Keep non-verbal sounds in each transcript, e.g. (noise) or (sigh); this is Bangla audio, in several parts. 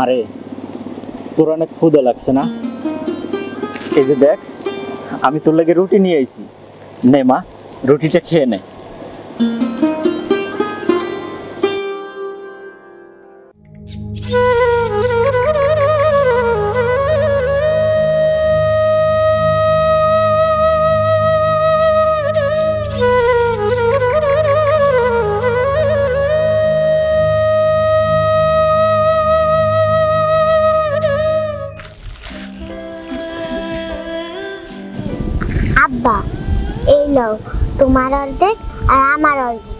মারে তোর অনেক ক্ষুদা লাগছে না? এই যে দেখ, আমি তোর লাগে রুটি নিয়ে আইছি। নে মা, রুটিটা খেয়ে নে। আব্বা, এই লও, তোমার অর্ধেক আর আমার অর্ধেক।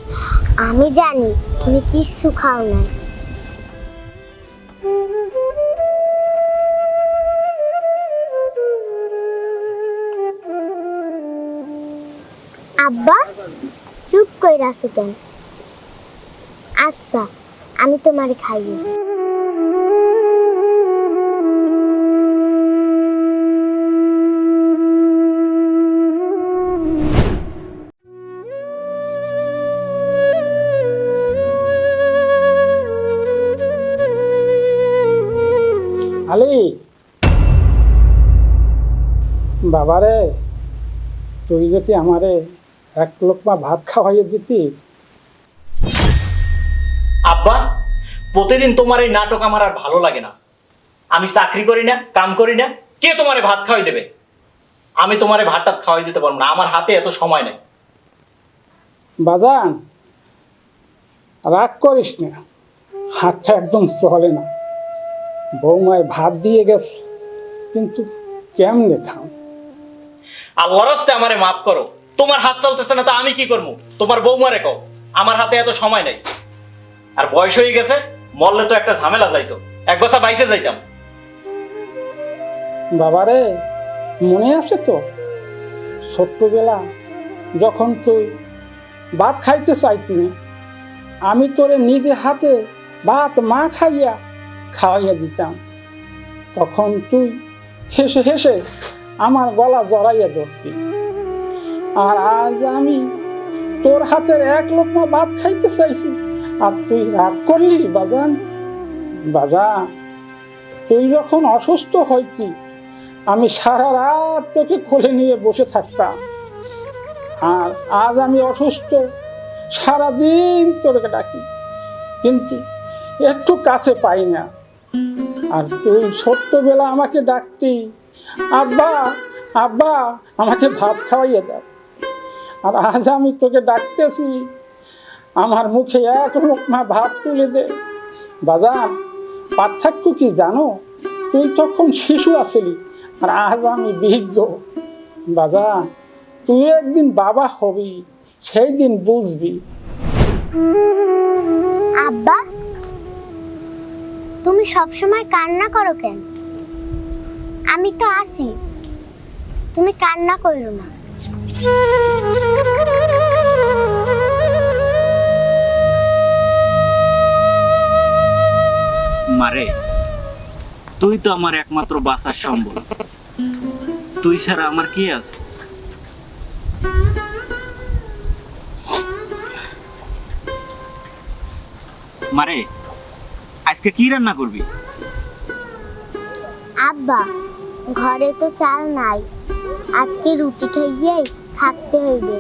আমি জানি তুমি কিচ্ছু খাও না। আব্বা, চুপ কইরা আছো কেন? আচ্ছা আমি তোমারে খাইয়ে বাবারে তুই যদি আমারে এক লোকমা ভাত খাওয়াইয়ে দিতি। আব্বা প্রতিদিন তোমার এই নাটক আমার আর ভালো লাগে না। আমি চাকরি করি না কাম করি না কে তোমারে ভাত খাওয়াই দেবে? আমি তোমারে ভাত টাত খাওয়াই দিতে পারব না আমার হাতে এত সময় নেই। বাজান রাগ করিস না হাতটা একদম চলে না। বৌমায় ভাত দিয়ে গেছে কিন্তু কেমনে খাও আল্লাহর রাস্তে আমারে মাফ করো। তোমার হাত চলতেছে না, তো আমি কি করব? তোমার বৌমারে কও। আমার হাতে এত সময় নেই। আর বয়স হয়ে গেছে, মরলে তো একটা ঝামেলা যাইতো। এক বছর বাইসে যাইতাম। বাবারে, মনে আছে তো? ছোট্টবেলা যখন তুই ভাত খাইতে চাইতি আমি তোরে নিজে হাতে ভাত মা খাইয়া খাওয়াইয়া দিতাম। তখন তুই হেসে হেসে আমার গলা জড়াইয়া ধরতি। আর আজ আমি তোর হাতের এক লোকমা ভাত খাইতে চাইছি, আর তুই রাগ করলি, বাজান। বাজা তুই যখন অসুস্থ হইতি, আমি সারা রাত তোকে কোলে নিয়ে বসে থাকতাম। আর আজ আমি অসুস্থ, সারাদিন তোকে ডাকি, কিন্তু একটু কাছে পাই না। আর তুই ছোট্টবেলা আমাকে ডাকতি আব্বা আব্বা, আমাকে ভাত খাওয়াইয়ে দাও। আর আজ আমি তোকে ডাকতেছি, আমার মুখে এক লোকমা ভাত তুলে দে। বাজার, পার্থক্য কি জানো? তুই তখন শিশু আছিলি আর আজ আমি বৃদ্ধ। বাবা তুই একদিন বাবা হবি সেই দিন বুঝবি। আব্বা, তুমি সবসময় কান্না করো কেন? আমি তো আসি তুমি কান্না করো না। মারে তুই তো আমার একমাত্র বাঁচার সম্বল। তুই ছাড়া আমার কি আছে? মারে আজকে কি রান্না করবি? আব্বা ঘরে তো চাল নাই। আজকে রুটি খাইয়েই থাকতে হইবে।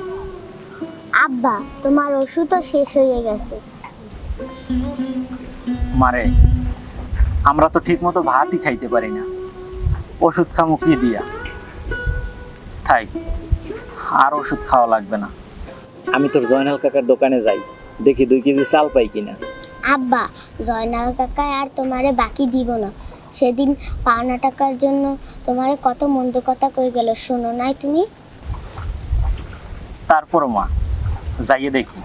আব্বা তোমার ওষুধও শেষ হয়ে গেছে। মারে আমরা তো ঠিক মতো ভাতই খাইতে পারি না। ওষুধ খামো কি দিয়া? থাই আর ওষুধ খাওয়া লাগবে না। আমি তোর জয়নাল কাকার দোকানে যাই দেখি দুই কেজি চাল পাই কিনা। আব্বা জয়নাল কাকা আর তোমারে বাকি দিব না। সেদিন পাওনা টাকার জন্য তোমার কত মন্দ কথা কই গেল, শোনো নাই তুমি? তারপর মা, যাইয়ে দেখি।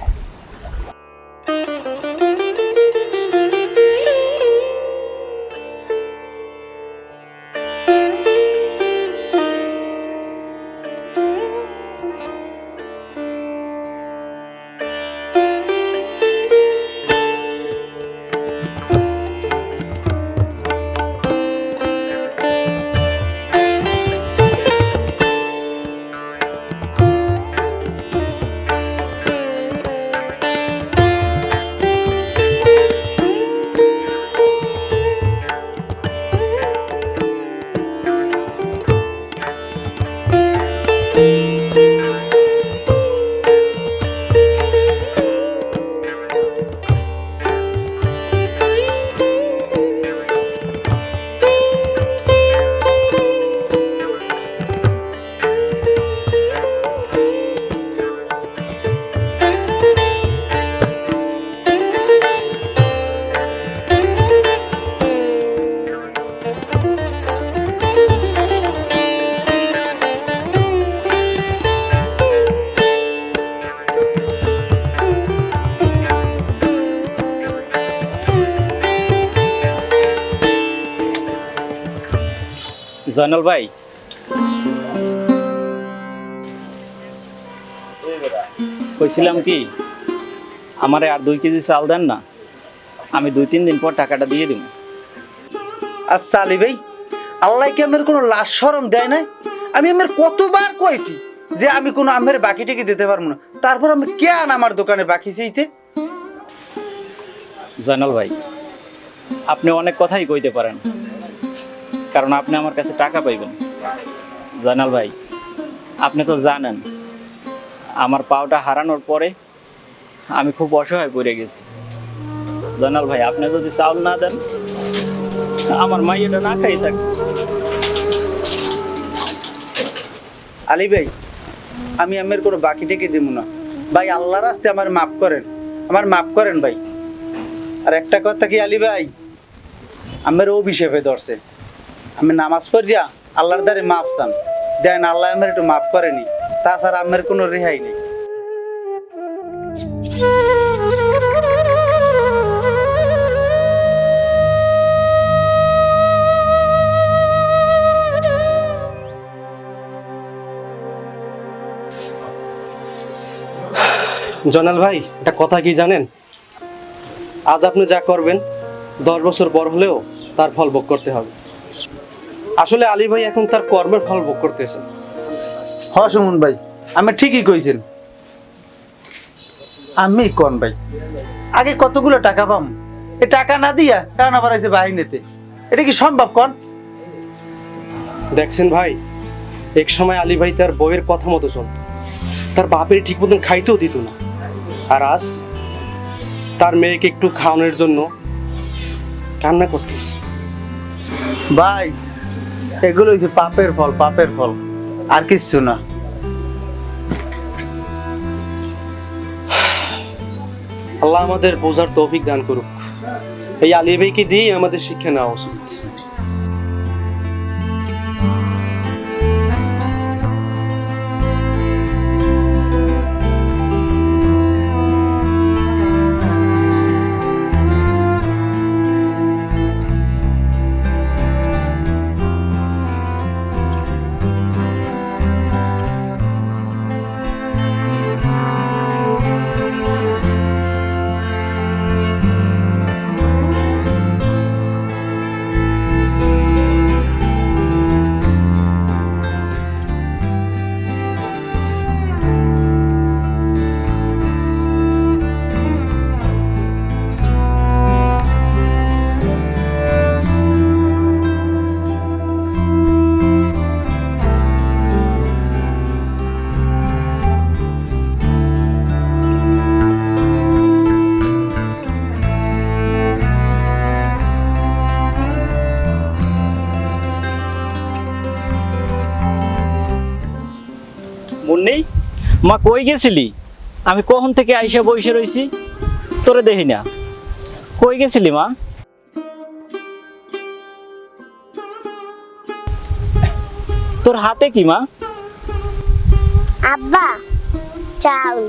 জয়নাল ভাই। কইছিলাম কি আমারে আর দুই কেজি চাল দেন না আমি দুই তিন দিন পর টাকাটা দিয়ে দিব। আচ্ছা আলী ভাই আল্লাহ কি আমার কোনো লাশ সরম দেয় নাই? আমি আমার কতবার কইছি যে আমি কোনো আমের বাকি টিকি দিতে পারব না। তারপর আমি কেন আমার দোকানে বাকি চাইতে? জয়নাল ভাই আপনি অনেক কথাই কইতে পারেন। কারণ আপনি আমার কাছে টাকা পাইবেন। জয়নাল ভাই, আপনি তো জানেন, আমার পাওটা হারানোর পরে আমি খুব অসহায় পড়ে গেছি। জয়নাল ভাই, আপনি যদি চাউল না দেন, আমার মাইয়াটা না খাই থাকে। আলী ভাই, আমি আমের কোনো বাকি টিকি দিব না। ভাই, আল্লাহর রাস্তে আমার মাফ করেন। আমার মাফ করেন ভাই। আর একটা কথা কি আলী ভাই? আমার অভিশাপে ধরছে। আমি নামাজ পড়িয়া আল্লাহর দ্বারে মাপ চান। দেন আল্লাহ আমার একটু মাফ করেনি। তাছাড়া আমার কোনো রেহাই নেই। জনাল ভাই, একটা কথা কি জানেন? আজ আপনি যা করবেন, দশ বছর পর হলেও তার ফল ভোগ করতে হবে। আসলে আলী ভাই এখন তার কর্মের ফল ভোগ করতেছেন হ সুমন ভাই আমি ঠিকই কইছেন। আমি কোন ভাই? আগে কতগুলো টাকা পাম? এ টাকা না দিয়া কারণ আবার আছে বাহিনীতে। এটা কি সম্ভব কন? দেখছেন ভাই এক সময় আলী ভাই তার বইয়ের কথা মতো চলত। তার বাপের ঠিক মতন খাইতেও দিত না। আর আজ তার মেয়েকে একটু খাওয়ানোর জন্য কান্না করতেছে। ভাই এগুলো হচ্ছে পাপের ফল পাপের ফল। আর কিচ্ছু না। আল্লাহ আমাদের বোঝার তৌফিক দান করুক। এই আলিবাইকে দিয়েই আমাদের শিক্ষা নেওয়া উচিত। মা কই গেছিলি? আমি কখন থেকে আইসা বসে রইছি? তোরে দেখি না। কই গেছিলি মা? তোর হাতে কি মা? আব্বা চাউল।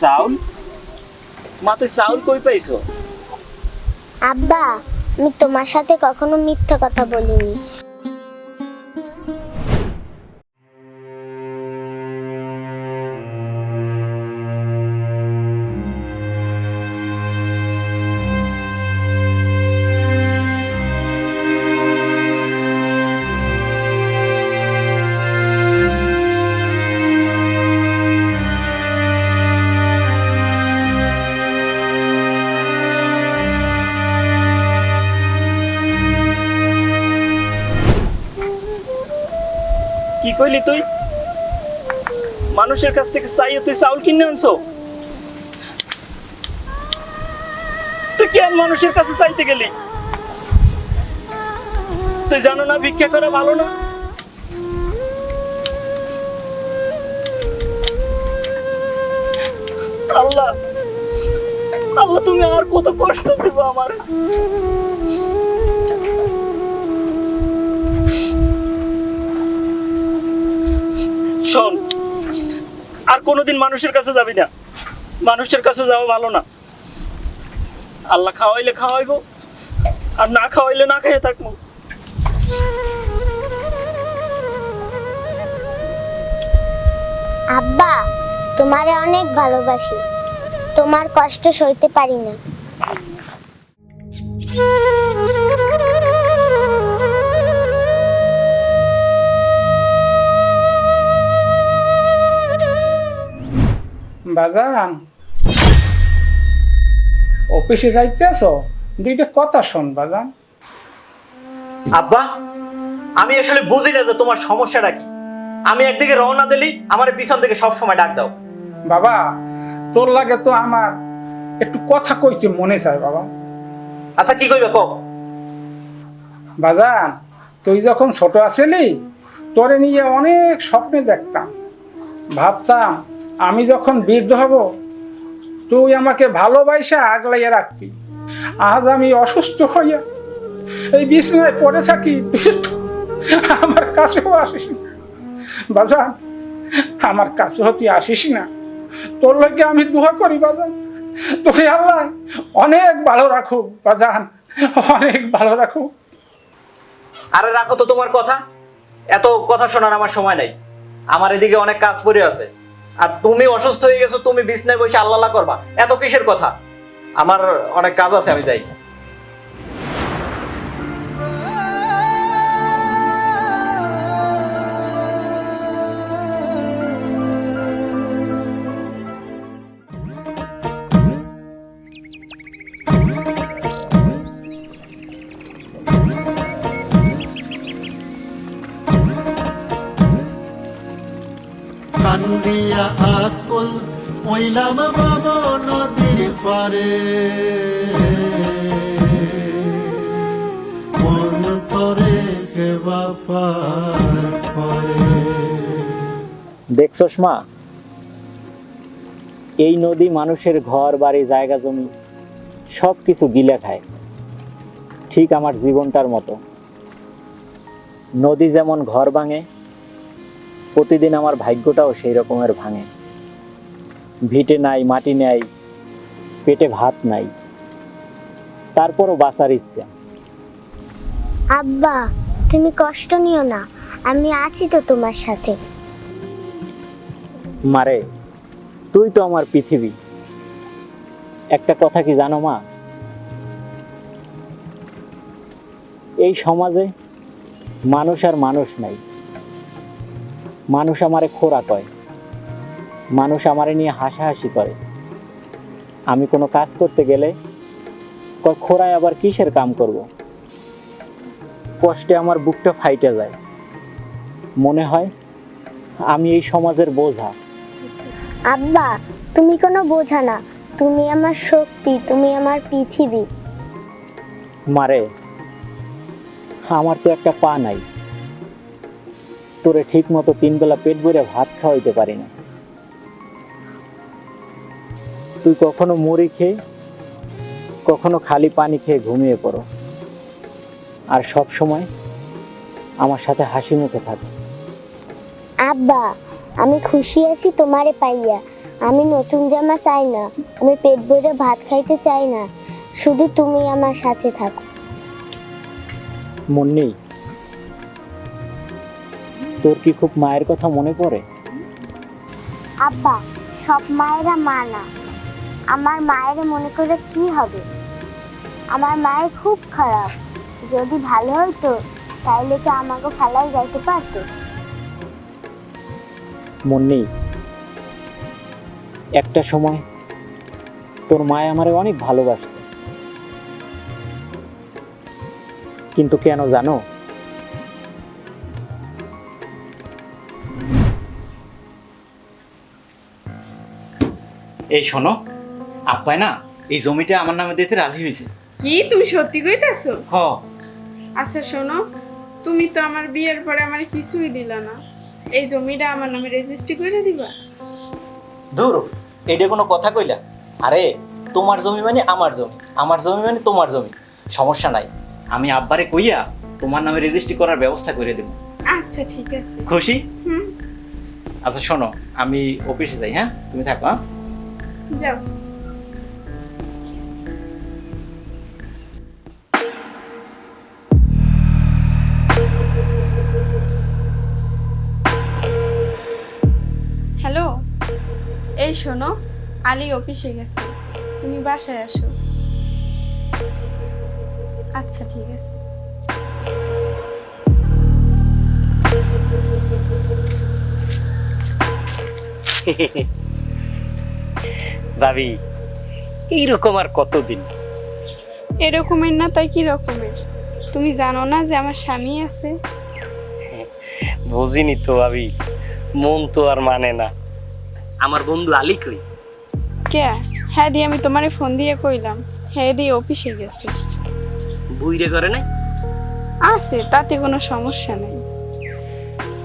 চাউল? মা তুই চাউল কই পাইছো? আব্বা আমি তোমার সাথে কখনো মিথ্যা কথা বলিনি। মানুষের কাছ থেকে চাইয়ে তুই চাউল কিনে আনছো? তুই কেন মানুষের কাছে চাইতে গেলি? তুই জানো না ভিক্ষা করা ভালো না? আল্লাহ আল্লাহ, তুমি আর কত কষ্ট দেবো আমার? কোনোদিন মানুষের কাছে যাবি না। মানুষের কাছে যাওয়া ভালো না। আল্লাহ খাওয়াইলে খাওয়াইবো, আর না খাওয়াইলে না খেয়ে থাকব। আব্বা, তোমারে অনেক ভালোবাসি। তোমার কষ্ট সইতে পারি না। বাজান। অফিসে যাইতেছ? দুইটা কথা শোন বাজান। আব্বা আমি আসলে বুঝি না যে তোমার সমস্যাটা কি। আমি একদিকে রওনা দিলি আমার পিছন থেকে সব সময় ডাক দাও। বাবা তোর লাগে তো আমার একটু কথা কইতে মনে চায় বাবা। আচ্ছা কি কইবে কও। বাজান তুই যখন ছোট আছিলি তোরে নিয়ে অনেক স্বপ্নে দেখতাম। ভাবতাম আমি যখন বৃদ্ধ হব, তুই আমাকে ভালোবাসা আগলাইয়া রাখবি। আজ আমি অসুস্থ হইয়া এই বিছানায় পড়ে থাকি আমার কাছেও আসিস না। বাজান, আমার কাছেও তুই আসিস না। তোর লাগে আমি দোয়া করি, বাজান। তোকে আল্লাহ অনেক ভালো রাখুক, বাজান। অনেক ভালো রাখুক। আরে রাখো তো তোমার কথা। এত কথা শোনার আমার সময় নাই। আমার এদিকে অনেক কাজ পড়ে আছে। আর তুমি অসুস্থ হয়ে গেছো, তুমি বিছনায় বসে আল্লাহ করবা। এত কিসের কথা? আমার অনেক কাজ আছে, আমি যাই। কান্দিয়া আকুল ওইলাম বাব নদীর ফারে মন তরে হেবা ফার করে। দেখছস মা, এই নদী মানুষের ঘর, বাড়ি, জায়গা, জমি সব কিছু গিলে খায়। ঠিক আমার জীবনটার মতো। নদী যেমন ঘর ভাঙে প্রতিদিন আমার ভাগ্যটাও সেই রকমের ভাঙে। ভিটে নাই মাটি নাই পেটে ভাত নাই। তারপরও বাঁচার ইচ্ছা। আব্বা তুমি কষ্ট নিও না আমি আছি তো তোমার সাথে। মারে তুই তো আমার পৃথিবী। একটা কথা কি জানো মা? এই সমাজে মানুষ আর মানুষ নাই। মানুষ আমারে খোরা কয়। মানুষ আমারে নিয়ে হাসাহাসি করে। আমি কোনো কাজ করতে গেলে খোরায় আবার কিসের কাম করব? কষ্টে আমার বুকটা ফাইটে যায়। মনে হয় আমি এই সমাজের বোঝা। আব্বা তুমি কোনো বোঝা না। তুমি আমার শক্তি তুমি আমার পৃথিবী। মারে আমার তো একটা পা নাই। তোরে ঠিক মতো তিন বেলা পেট ভরে ভাত খাওয়াইতে পারি না। তুই কখনো মুড়ি খেয়ে কখনো খালি পানি খেয়ে ঘুমিয়ে পড়ো। আর সব সময় আমার সাথে হাসি মুখে থাকো। আব্বা আমি খুশি আছি তোমারে পাইয়া। আমি নতুন জামা চাই না আমি পেট ভরে ভাত খাইতে চাই না। শুধু তুমি আমার সাথে থাকো। মুন্নি তোর কি খুব মায়ের কথা মনে পড়ে? আব্বা সব মায়েরা মা না। আমার মায়ের মনে করে কি হবে? আমার মায়ের খুব খারাপ। যদি ভালো হতো তাইলে তো আমাকে ফেলাই যাইতে পারতো। মুন্নি একটা সময় তোর মায় আমারে অনেক ভালোবাসত। কিন্তু কেন জানো? এই শোনো আপ্পায় না এই জমিটা আমার নামে দিতে রাজি হয়েছে। কি তুমি সত্যি কইতাছো? হ। আচ্ছা শোনো তুমি তো আমার বিয়ের পরে আমার কিছুই দিলা না। এই জমিটা আমার নামে রেজিস্ট্রি করে দিবা? দূর এটা কোনো কথা কইলা। আরে তোমার জমি মানে আমার জমি আমার জমি মানে তোমার জমি। সমস্যা নাই আমি আব্বারে কইয়া তোমার নামে রেজিস্ট্রি করার ব্যবস্থা করে দেবো। আচ্ছা ঠিক আছে। খুশি? হুম। আচ্ছা শোনো আমি অফিসে যাই হ্যাঁ? তুমি থাকো হ্যাঁ? যাও। হ্যালো এই শোনো আলী অফিসে গেছে। তুমি বাসায় আসো। আচ্ছা ঠিক আছে। (laughs) ভাবি এইরকম আর কতদিন? এরকমের না তাই কি রকমের? তুমি জানো না যে আমার স্বামী আছে? বুঝিনি তো ভাবি মন তো আর মানে না। আমার বন্ধু আলী কই? কে? হ্যাঁ দিয়ে আমি তোমারে ফোন দিয়ে কইলাম। হ্যাঁ দিয়ে অফিসে গেছে। বুইরে করে নাই? আছে তাতে কোনো সমস্যা নাই।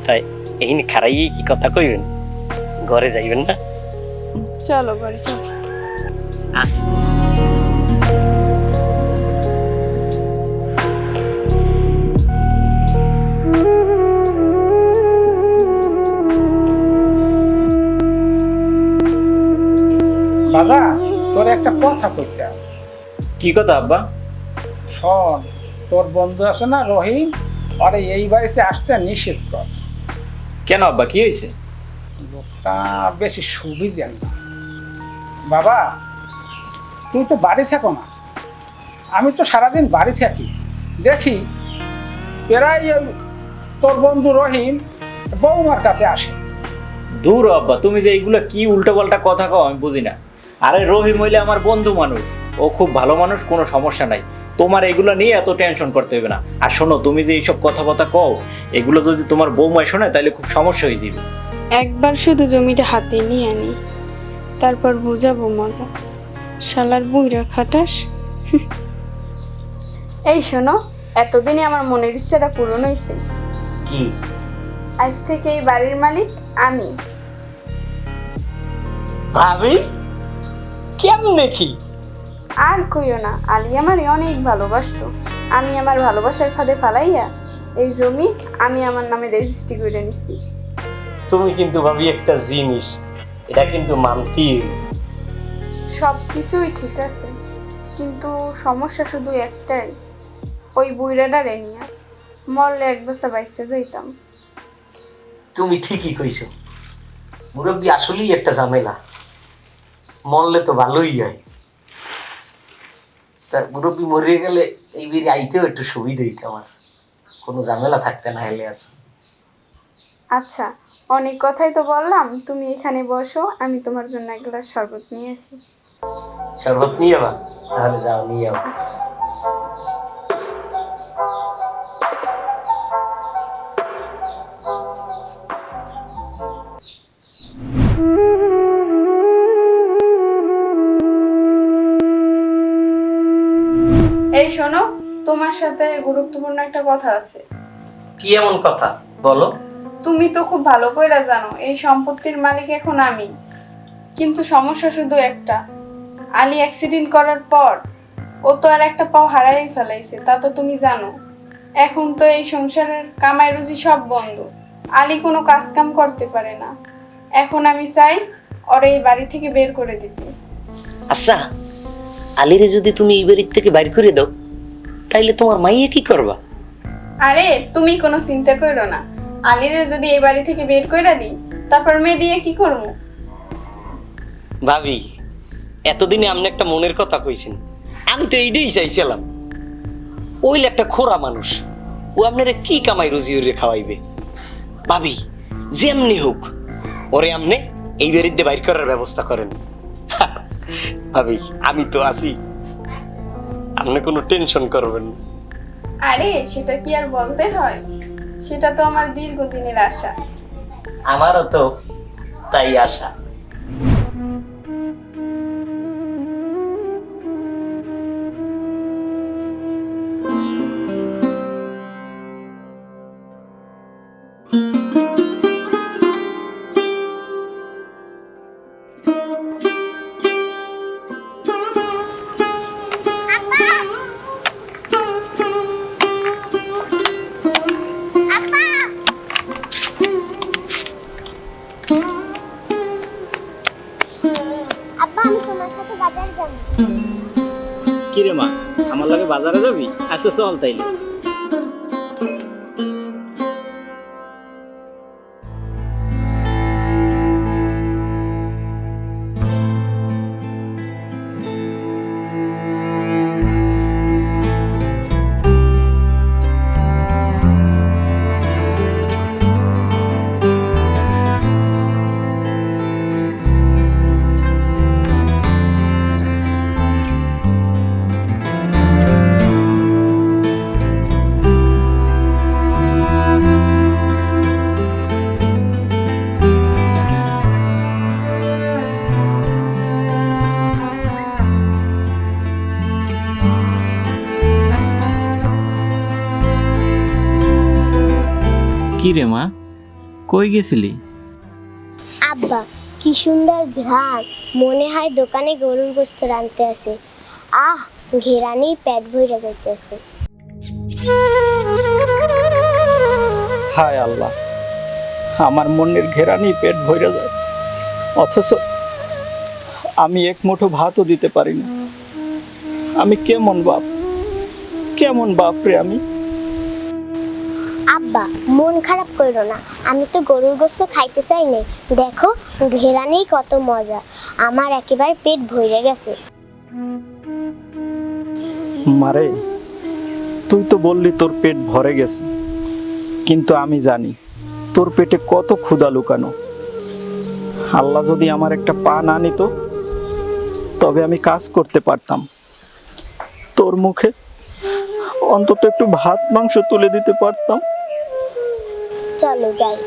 তাই এই খারাইয়ে কি কথা কইবেন? ঘরে যাইবেন না? চলো বাড়ি চলো। আচ্ছা। দাদা তোর একটা কথা কইতে হবে। কি কথা আব্বা? শোন তোর বন্ধু আছে না রহিম? আরে এই বাড়িতে আসতে নিষেধ কর। কেন আব্বা কি হয়েছে? লোকটা বেশি সুবিধে না। বাবা তুই তো বাড়ি থাকো না। আমি তো সারাদিন বাড়ি থাকি। দেখি প্রায় ওই তোর বন্ধু রহিম বৌমার কাছে আসে। দূর আব্বা তুমি যে এইগুলা কি উল্টো পাল্টা কথা কও আমি বুঝি না। আরে রহিম হইলে আমার বন্ধু মানুষ। ও খুব ভালো মানুষ কোনো সমস্যা নাই। তোমার এগুলো নিয়ে এত টেনশন করতে হবে না। আর শোনো তুমি যে এইসব কথাবার্তা কও এগুলো যদি তোমার বৌমায় শোনে তাহলে খুব সমস্যা হয়ে যাবে একবার শুধু জমিটা হাতে নিয়ে আনি। তারপর বুঝাবো মজা। শালার বুইরা খাটাস। এই শোনো এতদিনে আমার মনের ইচ্ছাটা পূরণ হয়েছে। কি? আজ থেকে এই বাড়ির মালিক আমি। ভাবি? কেমনে কি? আর কইও না আলী আমারে অনেক ভালোবাসতো। আমি আমার ভালোবাসার ফাঁদে ফালাইয়া এই জমি আমি আমার নামে রেজিস্ট্রি করে নিছি। তুমি কিন্তু ভাবি একটা জিনিস এটা কিন্তু হইবে। সব কিছুই ঠিক আছে কিন্তু সমস্যা শুধু একটাই ওই বুইরাডারে নিয়ে। মরলে এক বছর বাইসে যাইতাম। তুমি ঠিকই কইছো। মুরব্বী আসলেই একটা ঝামেলা। মরলে তো ভালোই হয়। তা মুরব্বী মরিয়ে গেলে এই বেরিয়ে আইতেও একটু সুবিধা হইতো আমার। কোনো ঝামেলা থাকতে না হলে আর। আচ্ছা অনেক কথাই তো বললাম তুমি এখানে বসো আমি তোমার জন্য এক গ্লাস শরবত নিয়ে আসি। শরবত নিয়ে যাবা তাহলে যাও নিয়ে যাও এই শোনো তোমার সাথে গুরুত্বপূর্ণ একটা কথা আছে। কি এমন কথা? বলো। তুমি তো খুব ভালো কইরা জানো এই সম্পত্তির মালিক এখন আমি। কিন্তু সমস্যা শুধু একটা আলী অ্যাক্সিডেন্ট করার পর ও তো আর একটা পাও হারাই ফেলাইছে তা তো তুমি জানো। এখন তো এই সংসারের কামাই রুজি সব বন্ধ আলী কোনো কাজ কাম করতে পারে না। এখন আমি চাই ওর এই বাড়ি থেকে বের করে দিতে। আচ্ছা আলিরে যদি তুমি এই বাড়ির থেকে বাইর করে দাও তাইলে তোমার মাইয়ে কি করবা? আরে তুমি কোনো চিন্তা করো না। আলীরে যদি এই বাড়ি থেকে বের করে দিই তারপর মেয়ে দিয়ে কি করব? ভাবি এতদিনে আপনি একটা মনের কথা কইছেন। আমি তো এইটাই চাইছিলাম। ওইল একটা খোরা মানুষ ও আপনারা কি কামাই রুজি ওরে খাওয়াইবে? ভাবি যেমনি হোক ওরে আমনে এই বাড়িতে বাইর করার ব্যবস্থা করেন। (laughs) ভাবি আমি তো আছি। আপনি কোনো টেনশন করবেন না। আরে সেটা কি আর বলতে হয়? সেটা তো আমার দীর্ঘদিনের আশা। আমারও তো তাই আশা। কিরে মা আমার লাগে বাজারে যাবি? আচ্ছা চল তাইলে। কি রে মা? কই গেছিলি? আব্বা কি সুন্দর ঘ্রাণ মনে হয় দোকানে গরুর গোস্ত রানতে আছে। আহ ঘেরানি পেট ভইরা যাইতেছে। হায় আল্লাহ আমার মনের ঘেরানি পেট ভরে যায়। অথচ আমি এক মুঠো ভাতও দিতে পারি না। আমি কেমন বাপ কেমন বাপ রে আমি? আব্বা, মন খারাপ করো না। আমি তো গরুর গোস্ত খাইতে চাই নাই। দেখো ঘেরানেই কত মজা। আমার একেবারে পেট ভরে গেছে। মারে, তুই তো বললি তোর পেট ভরে গেছে। কিন্তু আমি জানি, তোর পেটে কত ক্ষুধা লুকানো। আল্লাহ যদি আমার একটা পা না নিত, তবে আমি কাজ করতে পারতাম। তোর মুখে অন্তত একটু ভাত, মাংস তুলে দিতে পারতাম। চলো যাই।